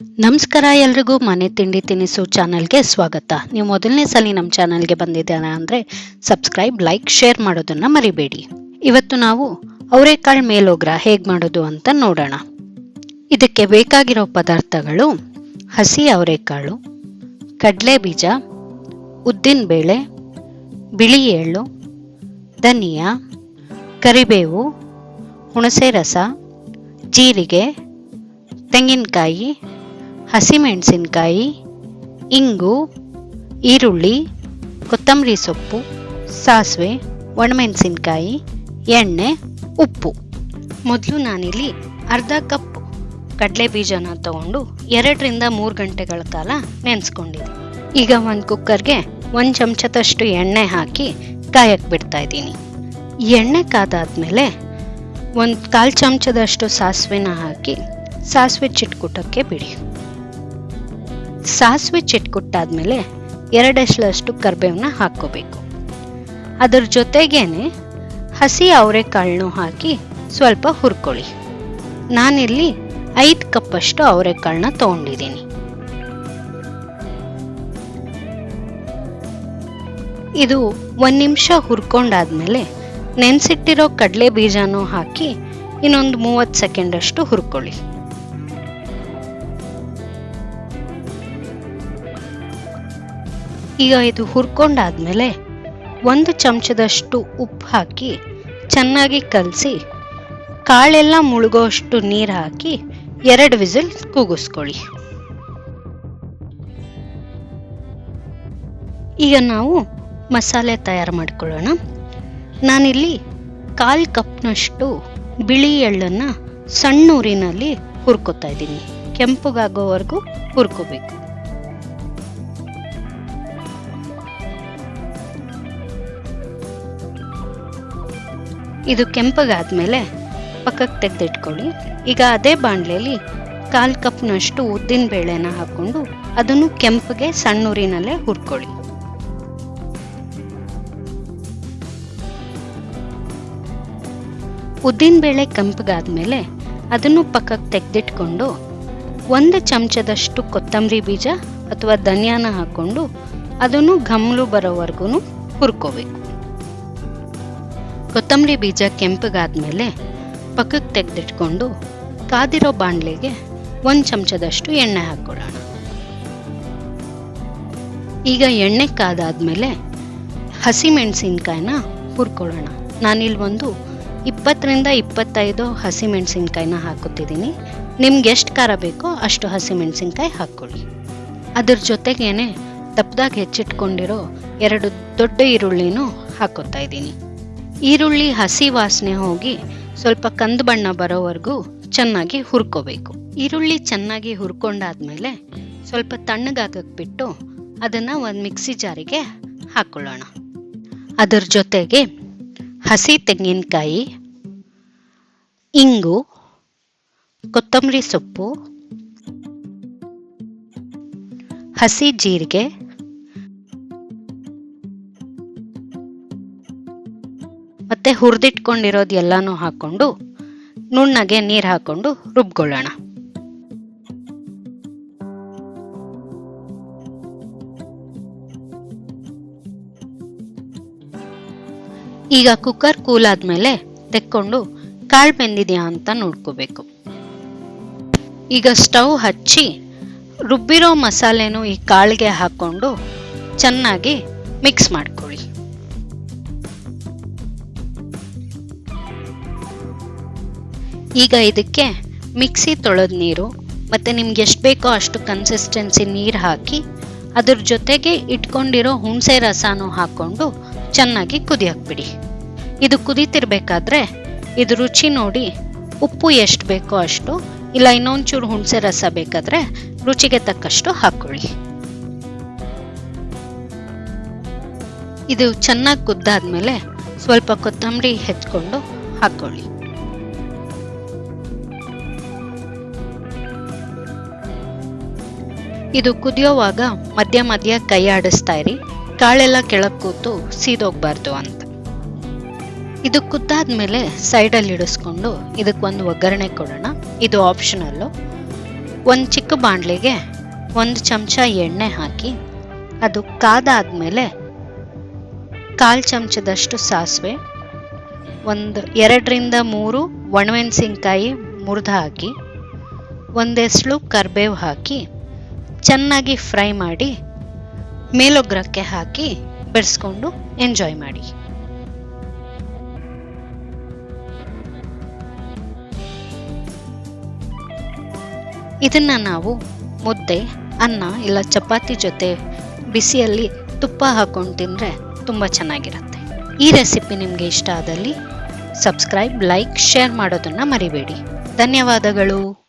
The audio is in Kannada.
ನಮಸ್ಕಾರ, ಎಲ್ರಿಗೂ ಮನೆ ತಿಂಡಿ ತಿನಿಸು ಚಾನಲ್ಗೆ ಸ್ವಾಗತ. ನೀವು ಮೊದಲನೇ ಸಲ ನಮ್ಮ ಚಾನಲ್ಗೆ ಬಂದಿದ್ದೀರಾ ಅಂದರೆ ಸಬ್ಸ್ಕ್ರೈಬ್, ಲೈಕ್, ಶೇರ್ ಮಾಡೋದನ್ನ ಮರಿಬೇಡಿ. ಇವತ್ತು ನಾವು ಅವರೆಕಾಳು ಮೇಲೋಗ್ರ ಹೇಗೆ ಮಾಡೋದು ಅಂತ ನೋಡೋಣ. ಇದಕ್ಕೆ ಬೇಕಾಗಿರೋ ಪದಾರ್ಥಗಳು ಹಸಿ ಅವರೆಕಾಳು, ಕಡಲೆ ಬೀಜ, ಉದ್ದಿನ ಬೇಳೆ, ಬಿಳಿ ಎಳ್ಳು, ಧನಿಯಾ, ಕರಿಬೇವು, ಹುಣಸೆ ರಸ, ಜೀರಿಗೆ, ತೆಂಗಿನಕಾಯಿ ಹಸಿಮೆಣಸಿನಕಾಯಿ, ಇಂಗು, ಈರುಳ್ಳಿ, ಕೊತ್ತಂಬರಿ ಸೊಪ್ಪು, ಸಾಸಿವೆ, ಒಣಮೆಣಸಿನಕಾಯಿ, ಎಣ್ಣೆ, ಉಪ್ಪು. ಮೊದಲು ನಾನಿಲ್ಲಿ ಅರ್ಧ ಕಪ್ ಕಡಲೆ ಬೀಜನ ತಗೊಂಡು ಎರಡರಿಂದ ಮೂರು ಗಂಟೆಗಳ ಕಾಲ ನೆನೆಸ್ಕೊಂಡಿದ್ದೆ. ಈಗ ಒಂದು ಕುಕ್ಕರ್ಗೆ ಒಂದು ಚಮಚದಷ್ಟು ಎಣ್ಣೆ ಹಾಕಿ ಕಾಯಕ್ಕೆ ಬಿಡ್ತಾ ಇದ್ದೀನಿ. ಎಣ್ಣೆ ಕಾದಾದ್ಮೇಲೆ ಒಂದು ಕಾಲು ಚಮಚದಷ್ಟು ಸಾಸಿವೆನ ಹಾಕಿ ಸಾಸಿವೆ ಚಿಟ್ಕುಟಕ್ಕೆ ಬಿಡಿ. ಸಾಸಿವೆ ಚಿಟ್ಕುಟ್ಟಾದ್ಮೇಲೆ ಎರಡಷ್ಟು ಕರ್ಬೇವನ್ನ ಹಾಕ್ಕೋಬೇಕು. ಅದರ ಜೊತೆಗೇನೆ ಹಸಿ ಅವರೆಕಾಳನ್ನು ಹಾಕಿ ಸ್ವಲ್ಪ ಹುರ್ಕೊಳ್ಳಿ. ನಾನಿಲ್ಲಿ ಐದು ಕಪ್ಪಷ್ಟು ಅವರೆಕಾಳನ್ನ ತಗೊಂಡಿದ್ದೀನಿ. ಇದು ಒಂದು ನಿಮಿಷ ಹುರ್ಕೊಂಡಾದ್ಮೇಲೆ ನೆನೆಸಿಟ್ಟಿರೋ ಕಡಲೆ ಬೀಜನೂ ಹಾಕಿ ಇನ್ನೊಂದು ಮೂವತ್ತು ಸೆಕೆಂಡಷ್ಟು ಹುರ್ಕೊಳ್ಳಿ. ಈಗ ಇದು ಹುರ್ಕೊಂಡಾದ್ಮೇಲೆ ಒಂದು ಚಮಚದಷ್ಟು ಉಪ್ಪು ಹಾಕಿ ಚೆನ್ನಾಗಿ ಕಲಸಿ, ಕಾಳೆಲ್ಲ ಮುಳುಗೋಷ್ಟು ನೀರು ಹಾಕಿ ಎರಡು ವಿಸಿಲ್ ಕೂಗಿಸ್ಕೊಳ್ಳಿ. ಈಗ ನಾವು ಮಸಾಲೆ ತಯಾರು ಮಾಡ್ಕೊಳ್ಳೋಣ. ನಾನಿಲ್ಲಿ ಕಾಲು ಕಪ್ನಷ್ಟು ಬಿಳಿ ಎಳ್ಳನ್ನು ಸಣ್ಣ ಊರಿನಲ್ಲಿ ಹುರ್ಕೋತಾ ಇದ್ದೀನಿ. ಕೆಂಪಗಾಗೋವರೆಗೂ ಹುರ್ಕೋಬೇಕು. ಇದು ಕೆಂಪಗಾದ್ಮೇಲೆ ಪಕ್ಕಕ್ಕೆ ತೆಗೆದಿಟ್ಕೊಳ್ಳಿ. ಈಗ ಅದೇ ಬಾಣಲೆಯಲ್ಲಿ ಕಾಲು ಕಪ್ನಷ್ಟು ಉದ್ದಿನ ಬೇಳೆನ ಹಾಕ್ಕೊಂಡು ಅದನ್ನು ಕೆಂಪಗೆ ಸಣ್ಣೂರಿನಲ್ಲೇ ಹುರ್ಕೊಳ್ಳಿ. ಉದ್ದಿನ ಬೇಳೆ ಕೆಂಪಗಾದ್ಮೇಲೆ ಅದನ್ನು ಪಕ್ಕಕ್ಕೆ ತೆಗೆದಿಟ್ಕೊಂಡು ಒಂದು ಚಮಚದಷ್ಟು ಕೊತ್ತಂಬರಿ ಬೀಜ ಅಥವಾ ಧನಿಯಾನ ಹಾಕ್ಕೊಂಡು ಅದನ್ನು ಗಮ್ಲು ಬರೋವರೆಗೂ ಹುರ್ಕೋಬೇಕು. ಕೊತ್ತಂಬರಿ ಬೀಜ ಕೆಂಪಗಾದ್ಮೇಲೆ ಪಕ್ಕಕ್ಕೆ ತೆಗೆದಿಟ್ಕೊಂಡು ಕಾದಿರೋ ಬಾಣಲೆಗೆ ಒಂದು ಚಮಚದಷ್ಟು ಎಣ್ಣೆ ಹಾಕ್ಕೊಳ್ಳೋಣ. ಈಗ ಎಣ್ಣೆ ಕಾದಾದ್ಮೇಲೆ ಹಸಿಮೆಣಸಿನ್ಕಾಯಿನ ಹುರ್ಕೊಳ್ಳೋಣ. ನಾನಿಲ್ಲಿ ಒಂದು ಇಪ್ಪತ್ತರಿಂದ ಇಪ್ಪತ್ತೈದು ಹಸಿಮೆಣಸಿನ್ಕಾಯಿನ ಹಾಕುತ್ತಿದ್ದೀನಿ. ನಿಮ್ಗೆ ಎಷ್ಟು ಖಾರ ಬೇಕೋ ಅಷ್ಟು ಹಸಿಮೆಣಸಿನ್ಕಾಯಿ ಹಾಕ್ಕೊಳ್ಳಿ. ಅದ್ರ ಜೊತೆಗೇನೆ ದಪ್ಪದಾಗ ಹೆಚ್ಚಿಟ್ಕೊಂಡಿರೋ ಎರಡು ದೊಡ್ಡ ಈರುಳ್ಳಿನೂ ಹಾಕೋತಾ ಇದ್ದೀನಿ. ಈರುಳ್ಳಿ, ಹಸಿ ವಾಸನೆ ಹೋಗಿ ಸ್ವಲ್ಪ ಕಂದು ಬಣ್ಣ ಬರೋವರೆಗೂ ಚೆನ್ನಾಗಿ ಹುರ್ಕೋಬೇಕು. ಈರುಳ್ಳಿ ಚೆನ್ನಾಗಿ ಹುರ್ಕೊಂಡಾದ್ಮೇಲೆ ಸ್ವಲ್ಪ ತಣ್ಣಗಾಗಕ್ಕೆ ಬಿಟ್ಟು ಅದನ್ನು ಒಂದು ಮಿಕ್ಸಿ ಜಾರಿಗೆ ಹಾಕ್ಕೊಳ್ಳೋಣ ಅದರ ಜೊತೆಗೆ ಹಸಿ ತೆಂಗಿನಕಾಯಿ, ಇಂಗು, ಕೊತ್ತಂಬರಿ ಸೊಪ್ಪು, ಹಸಿ ಜೀರಿಗೆ ಮತ್ತೆ ಹುರಿದಿಟ್ಕೊಂಡಿರೋದು ಎಲ್ಲಾನು ಹಾಕೊಂಡು ನುಣ್ಣಗೆ ನೀರು ಹಾಕೊಂಡು ರುಬ್ಕೊಳ್ಳೋಣ. ಈಗ ಕುಕ್ಕರ್ ಕೂಲ್ ಆದ್ಮೇಲೆ ತೆಕ್ಕೊಂಡು ಕಾಳು ಬೆಂದಿದೆಯಾ ಅಂತ ನೋಡ್ಕೋಬೇಕು. ಈಗ ಸ್ಟವ್ ಹಚ್ಚಿ ರುಬ್ಬಿರೋ ಮಸಾಲೆನೂ ಈ ಕಾಳಿಗೆ ಹಾಕೊಂಡು ಚೆನ್ನಾಗಿ ಮಿಕ್ಸ್ ಮಾಡ್ಕೊಳ್ಳಿ. ಈಗ ಇದಕ್ಕೆ ಮಿಕ್ಸಿ ತೊಳೆದ ನೀರು ಮತ್ತು ನಿಮ್ಗೆ ಎಷ್ಟು ಬೇಕೋ ಅಷ್ಟು ಕನ್ಸಿಸ್ಟೆನ್ಸಿ ನೀರು ಹಾಕಿ ಅದ್ರ ಜೊತೆಗೆ ಇಟ್ಕೊಂಡಿರೋ ಹುಣಸೆ ರಸನೂ ಹಾಕ್ಕೊಂಡು ಚೆನ್ನಾಗಿ ಕುದಿಯಾಕ್ಬಿಡಿ. ಇದು ಕುದೀತಿರ್ಬೇಕಾದ್ರೆ ಇದು ರುಚಿ ನೋಡಿ ಉಪ್ಪು ಎಷ್ಟು ಬೇಕೋ ಅಷ್ಟು ಇಲ್ಲ ಇನ್ನೊಂಚೂರು ಹುಣಸೆ ರಸ ಬೇಕಾದ್ರೆ ರುಚಿಗೆ ತಕ್ಕಷ್ಟು ಹಾಕ್ಕೊಳ್ಳಿ ಇದು ಚೆನ್ನಾಗಿ ಕುದ್ದಾದ್ಮೇಲೆ ಸ್ವಲ್ಪ ಕೊತ್ತಂಬರಿ ಹೆಚ್ಕೊಂಡು ಹಾಕ್ಕೊಳ್ಳಿ ಇದು ಕುದಿಯೋವಾಗ ಮಧ್ಯ ಮಧ್ಯ ಕೈ ಆಡಿಸ್ತಾ ಇರಿ. ಕಾಳೆಲ್ಲ ಕೆಳಗೆ ಕೂತು ಸೀದೋಗ್ಬಾರ್ದು ಅಂತ. ಇದು ಕುದ್ದಾದ್ಮೇಲೆ ಸೈಡಲ್ಲಿ ಇಡಿಸ್ಕೊಂಡು ಇದಕ್ಕೊಂದು ಒಗ್ಗರಣೆ ಕೊಡೋಣ. ಇದು ಆಪ್ಷನಲ್ಲು ಒಂದು ಚಿಕ್ಕ ಬಾಣಲೆಗೆ ಒಂದು ಚಮಚ ಎಣ್ಣೆ ಹಾಕಿ ಅದು ಕಾದಾದ್ಮೇಲೆ ಕಾಲು ಚಮಚದಷ್ಟು ಸಾಸಿವೆ, ಒಂದು ಎರಡರಿಂದ ಮೂರು ಒಣಮೆಣಸಿನ್ಕಾಯಿ ಮುರಿದು ಹಾಕಿ ಒಂದೆಸಳು ಕರ್ಬೇವು ಹಾಕಿ ಚೆನ್ನಾಗಿ ಫ್ರೈ ಮಾಡಿ ಮೇಲೊಗ್ರಕ್ಕೆ ಹಾಕಿ ಬೆರೆಸ್ಕೊಂಡು ಎಂಜಾಯ್ ಮಾಡಿ. ಇದನ್ನ ನಾವು ಮುದ್ದೆ, ಅನ್ನ ಇಲ್ಲ ಚಪಾತಿ ಜೊತೆ ಬಿಸಿಯಲ್ಲಿ ತುಪ್ಪ ಹಾಕೊಂಡು ತಿಂದರೆ ತುಂಬ ಚೆನ್ನಾಗಿರುತ್ತೆ. ಈ ರೆಸಿಪಿ ನಿಮಗೆ ಇಷ್ಟ ಆದಲ್ಲಿ ಸಬ್ಸ್ಕ್ರೈಬ್, ಲೈಕ್, ಶೇರ್ ಮಾಡೋದನ್ನು ಮರಿಬೇಡಿ. ಧನ್ಯವಾದಗಳು.